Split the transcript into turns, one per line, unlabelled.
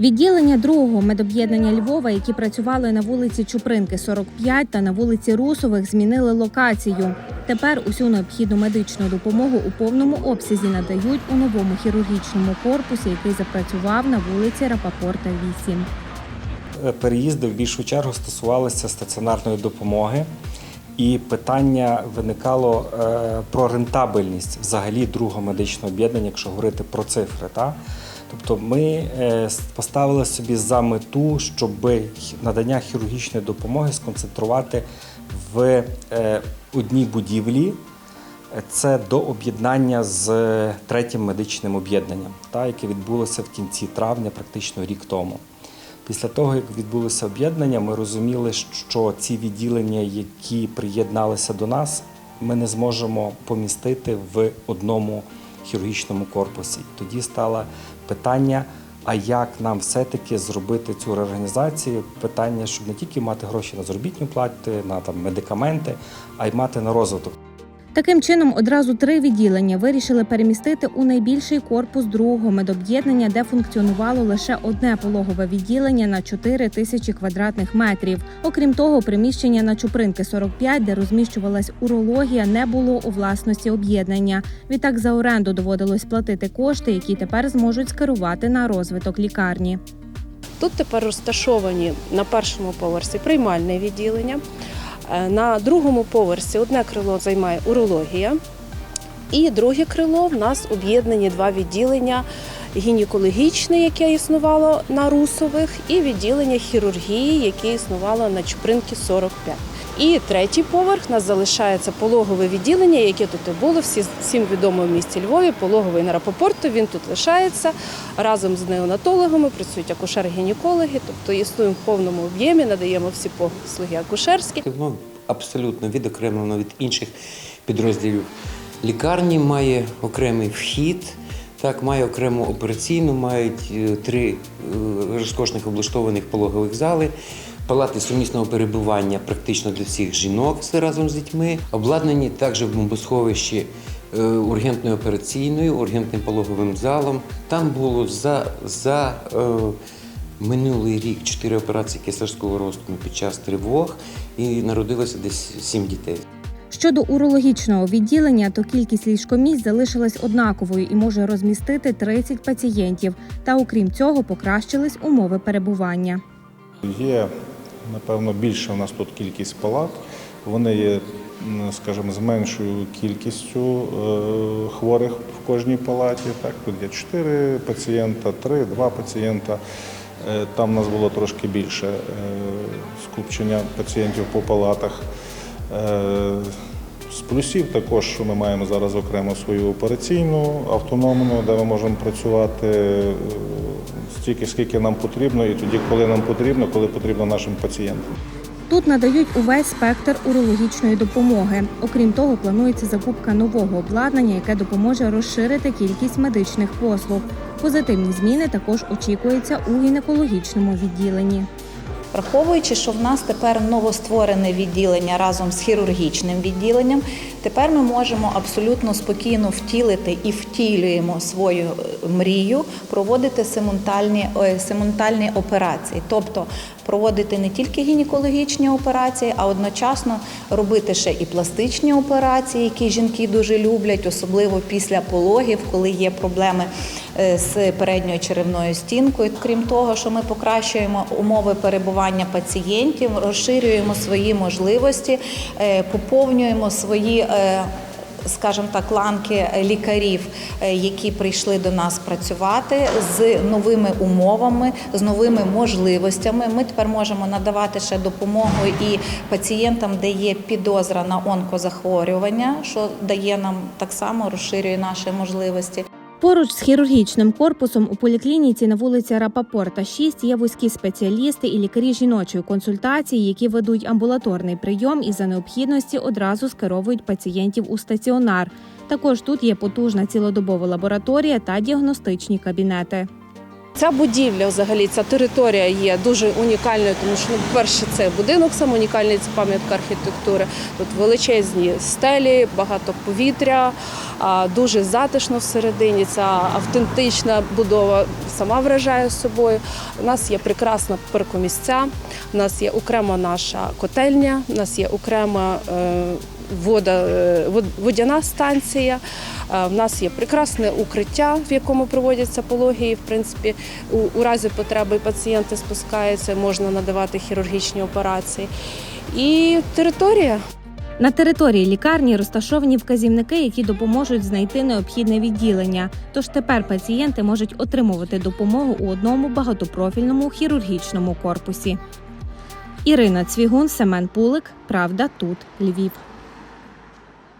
Відділення другого медоб'єднання Львова, які працювали на вулиці Чупринки, 45 та на вулиці Русових, змінили локацію. Тепер усю необхідну медичну допомогу у повному обсязі надають у новому хірургічному корпусі, який запрацював на вулиці Рапапорта 8.
Е, Переїзди в більшу чергу стосувалися стаціонарної допомоги, і питання виникало е, про рентабельність взагалі другого медичного об'єднання, якщо говорити про цифри. Та? Тобто ми е, поставили собі за мету, щоб надання хірургічної допомоги сконцентрувати в е, одній будівлі. Це до об'єднання з третім медичним об'єднанням, та, яке відбулося в кінці травня, практично рік тому. Після того, як відбулося об'єднання, ми розуміли, що ці відділення, які приєдналися до нас, ми не зможемо помістити в одному хірургічному корпусі. Тоді стало питання: а як нам все-таки зробити цю реорганізацію? Питання, щоб не тільки мати гроші на заробітну плату, на там медикаменти, а й мати на розвиток.
Таким чином, одразу три відділення вирішили перемістити у найбільший корпус другого медоб'єднання, де функціонувало лише одне пологове відділення на 4 тисячі квадратних метрів. Окрім того, приміщення на Чупринки 45, де розміщувалась урологія, не було у власності об'єднання. Відтак за оренду доводилось платити кошти, які тепер зможуть скерувати на розвиток лікарні.
Тут тепер розташовані на першому поверсі приймальне відділення. Е, На другому поверсі одне крило займає урологія, і друге крило в нас об'єднані два відділення: гінекологічне, яке існувало на Русових, і відділення хірургії, яке існувало на Чупринки 45. І третій поверх нас залишається пологове відділення, яке тут і було всі, всім відомо в місті Львові, пологовий на Рапопорту. Він тут лишається разом з неонатологами, працюють акушер-гінекологи, тобто існуємо в повному об'ємі, надаємо всі послуги акушерські.
Воно абсолютно відокремлено від інших підрозділів лікарні, має окремий вхід, так, має окрему операційну, мають е, три е, розкошних облаштованих пологових зали. Палати сумісного перебування практично для всіх жінок все разом з дітьми. Обладнані також в бомбосховищі е, ургентною операційною, ургентним пологовим залом. Там було за, за е, Минулий рік чотири операції кесарського розтину під час тривог і народилося десь сім дітей.
Щодо урологічного відділення, то кількість ліжкомісць залишилась однаковою і може розмістити 30 пацієнтів. Та окрім цього, покращились умови перебування.
Є, напевно, більше у нас тут кількість палат. Вони є, скажімо, з меншою кількістю е, хворих в кожній палаті. Так, тут є 4 пацієнта, 3, 2 пацієнта. Е, Там у нас було трошки більше е, скупчення пацієнтів по палатах. З плюсів також, що ми маємо зараз окремо свою операційну автономну, де ми можемо працювати стільки, скільки нам потрібно, і тоді, коли нам потрібно, коли потрібно нашим пацієнтам.
Тут надають увесь спектр урологічної допомоги. Окрім того, планується закупка нового обладнання, яке допоможе розширити кількість медичних послуг. Позитивні зміни також очікуються у гінекологічному відділенні.
Враховуючи, що в нас тепер новостворене відділення разом з хірургічним відділенням, тепер ми можемо абсолютно спокійно втілити і втілюємо свою е, мрію проводити симультальні, е, симультальні операції, тобто проводити не тільки гінекологічні операції, а одночасно робити ще і пластичні операції, які жінки дуже люблять, особливо після пологів, коли є проблеми е, з передньою черевною стінкою. Крім того, що ми покращуємо умови перебування пацієнтів, розширюємо свої можливості, поповнюємо свої. Е, Скажімо так, ланки лікарів, е, які прийшли до нас працювати з новими умовами, з новими можливостями. Ми тепер можемо надавати ще допомогу і пацієнтам, де є підозра на онкозахворювання, що дає нам так само розширює наші можливості.
Поруч з хірургічним корпусом у поліклініці на вулиці Рапапорта 6 є вузькі спеціалісти і лікарі жіночої консультації, які ведуть амбулаторний прийом і за необхідності одразу скеровують пацієнтів у стаціонар. Також тут є потужна цілодобова лабораторія та діагностичні кабінети.
Ця будівля, взагалі, ця територія є дуже унікальною, тому що, ну, по-перше, це будинок сам унікальний, це пам'ятка архітектури. Тут величезні стелі, багато повітря, дуже затишно всередині. Ця автентична будова сама вражає собою. У нас є прекрасна паркомісця, у нас є окрема наша котельня, у нас є окрема е, вода, е, водяна станція. Е, В нас є прекрасне укриття, в якому проводяться пології. В принципі, у, у разі потреби пацієнти спускаються, можна надавати хірургічні операції. І територія
На території лікарні розташовані вказівники, які допоможуть знайти необхідне відділення. Тож тепер пацієнти можуть отримувати допомогу у одному багатопрофільному хірургічному корпусі. Ірина Цвігун, Семен Пулик. Правда, тут Львів.